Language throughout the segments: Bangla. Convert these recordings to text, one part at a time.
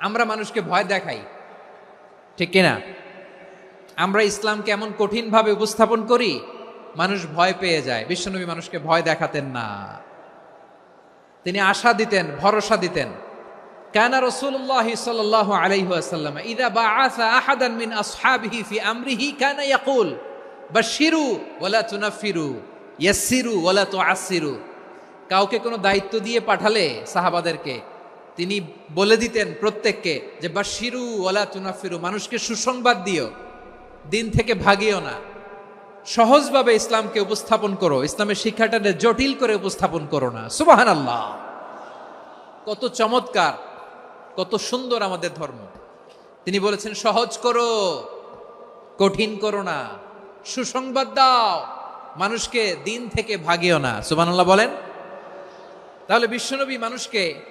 আমরা মানুষকে ভয় দেখাই। ঠিক কিনা? আমরা ইসলামকে এমন কঠিনভাবে উপস্থাপন করি, মানুষ ভয় পেয়ে যায়। বিশ্বনবী মানুষকে ভয় দেখাতেন না। তিনি আশা দিতেন, ভরসা দিতেন। কানা রসুল্লাহ মিন বা শিরু তো কাউকে কোনো দায়িত্ব দিয়ে পাঠালে সাহাবাদেরকে তিনি বলে দিতেন প্রত্যেককে যে বাশিরু ওয়ালা তুনাফিরু, মানুষকে সুসংবাদ দিও, দিন থেকে ভাগিও না। সহজভাবে ইসলামকে উপস্থাপন করো, ইসলামের শিক্ষাটাকে জটিল করে উপস্থাপন করো না। সুবাহান আল্লাহ কত চমৎকার, কত সুন্দর আমাদের ধর্ম। তিনি বলেছেন, সহজ করো, কঠিন করো না। সুসংবাদ দাও, মানুষকে দিন থেকে ভাগিও না। সুবানাল্লাহ বলেন। তাহলে বিশ্বনবী মানুষকে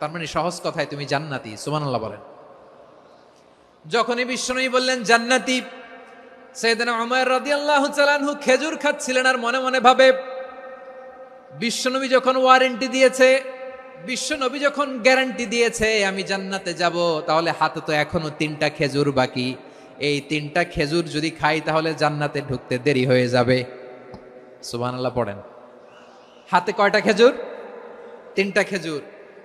তার মানে সহজ কথায় তুমি জান্নাতি সুমানাল্লাহ বলেন। যখনই বিশ্বনবী বললেন, জান্নাতি সৈয়দনা উমর রাদিয়াল্লাহু তাআলাহু খেজুর খাচ্ছিলেন আর মনে মনে ভাবে, বিশ্বনবী যখন ওয়ারেন্টি দিয়েছে, বিশ্বনবী যখন গ্যারান্টি দিয়েছে, আমি জান্নাতে যাব তাহলে হাতে তো এখনও তিনটা খেজুর বাকি। এই তিনটা খেজুর যদি খাই, তাহলে জান্নাতে ঢুকতে দেরি হয়ে যাবে। সুবহানাল্লাহ পড়েন হাতে কয়টা খেজুর? তিনটা খেজুর।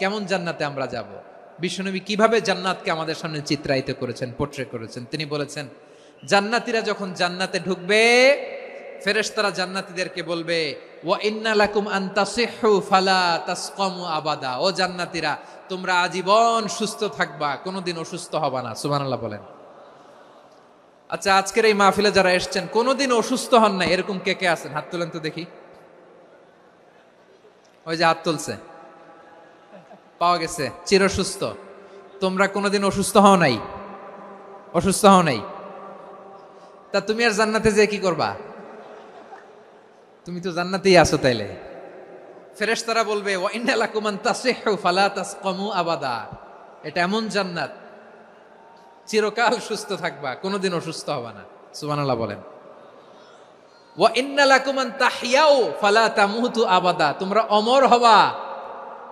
কেমন জান্নাতে আমরা যাব? বিশ্বনবী কীভাবে জান্নাতকে আমাদের সামনে চিত্রায়িত করেছেন পোট্রে করেছেন? তিনি বলেছেন, জান্নাতীরা যখন জান্নাতে ঢুকবে, ফেরেশতারা জান্নাতীদেরকে বলবে, ওয়া ইন্না লাকুম আন ফালা তাসকামু আবাদা। ও জান্নাতীরা, তোমরা আজীবন সুস্থ থাকবা, কোনোদিন অসুস্থ হবা না। সুবহানাল্লাহ বলেন। আচ্ছা আজকের এই মাহফিলে যারা এসছেন, কোনোদিন অসুস্থ হন না এরকম কে কে আছেন? হাত তুলেন তো দেখি। ওই যে হাত তুলছে। পাওয়া গেছে চির সুস্থ তোমরা কোনোদিন অসুস্থ হও নাই। অসুস্থ হও নাই। তা তুমি আর জান্নাতে যে কি করবা? তুমি তো জান্নাতেই আছো তাইলে। ফেরেশতারা বলবে, ওয়া ইন্না লাকুম আন তাসিহু ফালা তাসকামু আবাদা। এটা এমন জান্নাত। চিরকাল সুস্থ থাকবা, কোনোদিন অসুস্থ হবা না। সুবহানাল্লাহ বলেন। ওয়া ইন্না লাকুম আন তাহইয়াও ফালা তামুতু আবাদা। তোমরা অমর হবা।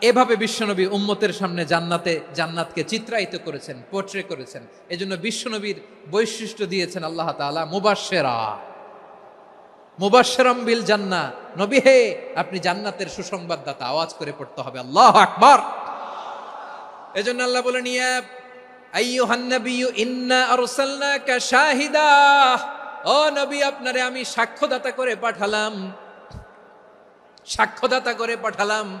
এভাবে বিশ্বনবী উম্মতের সামনে জান্নাতে, জান্নাতকে চিত্রায়িত করেছেন পোট্রে করেছেন। এজন্য বিশ্বনবীর বৈশিষ্ট্য দিয়েছেন আল্লাহ তাআলা, মুবাশশেরা। মুবাশশিরাম বিল জান্না নবী হে, আপনি জান্নাতের সুসংবাদদাতা, আওয়াজ করে পড়তে হবে। আল্লাহু আকবার। এজন্য আল্লাহ আইয়ুহান নাবিয়্যু, ইন্না নবী, আপনারে আমি সাক্ষ্যদাতা করে পাঠালাম। সাক্ষ্যদাতা করে পাঠালাম।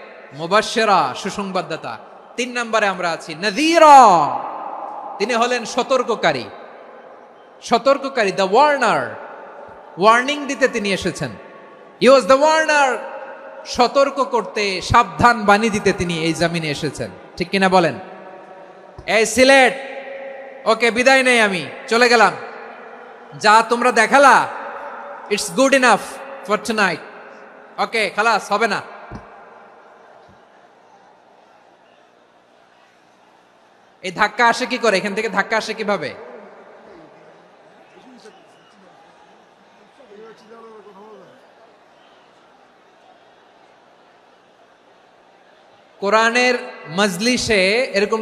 মুবাশশিরা, সুসংবাদদাতা। তিন নম্বরে আমরা আছি, নাযীরা। তিনি হলেন সতর্ককারী। সতর্ককারী, দ্য ওয়ার্নার। ওয়ার্নিং দিতে তিনি এসেছেন। ই ওয়াজ দ্য ওয়ার্নার সতর্ক করতে, সাবধান বাণী দিতে তিনি এই জামিনে এসেছেন। ঠিক কিনা বলেন? এই সিলেট, ওকে বিদায় নেই আমি, চলে গেলাম। যা তোমরা দেখালা it's good enough for tonight okay, খালাস, হবে না। এই ধাক্কা আসে কি করে? এখান থেকে ধাক্কা আসে কীভাবে? কোরআনের মজলিসে এরকম